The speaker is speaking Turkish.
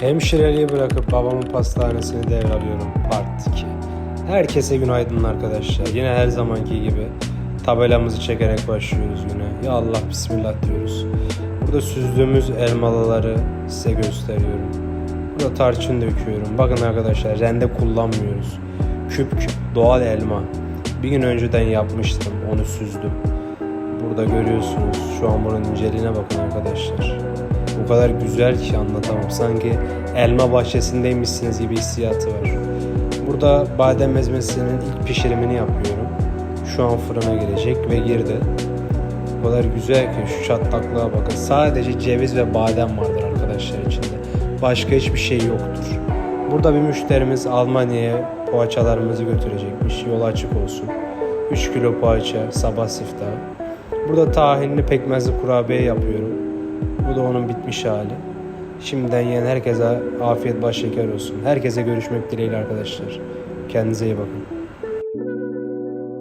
Hemşireliği bırakıp babamın pastanesini devralıyorum part 2. Herkese günaydın arkadaşlar. Yine her zamanki gibi tabelamızı çekerek başlıyoruz güne. Ya Allah bismillah diyoruz. Burada süzdüğümüz elmalıları size gösteriyorum. Burada tarçın döküyorum. Bakın arkadaşlar rende kullanmıyoruz. Küp küp doğal elma. Bir gün önceden yapmıştım. Onu süzdüm. Burada görüyorsunuz. Şu an bunun inceliğine bakın arkadaşlar. Kadar güzel ki anlatamam. Sanki elma bahçesindeymişsiniz gibi hissiyatı var. Burada badem ezmesinin ilk pişirimini yapıyorum. Şu an fırına girecek ve girdi. O kadar güzel ki şu çatlaklığa bakın. Sadece ceviz ve badem vardır arkadaşlar içinde. Başka hiçbir şey yoktur. Burada bir müşterimiz Almanya'ya poğaçalarımızı götürecekmiş. Yol açık olsun. 3 kilo poğaça sabah siftahı. Burada tahinli pekmezli kurabiye yapıyorum. Bu da onun bitmiş hali. Şimdiden yiyen herkese afiyet baş şeker olsun. Herkese görüşmek dileğiyle arkadaşlar. Kendinize iyi bakın.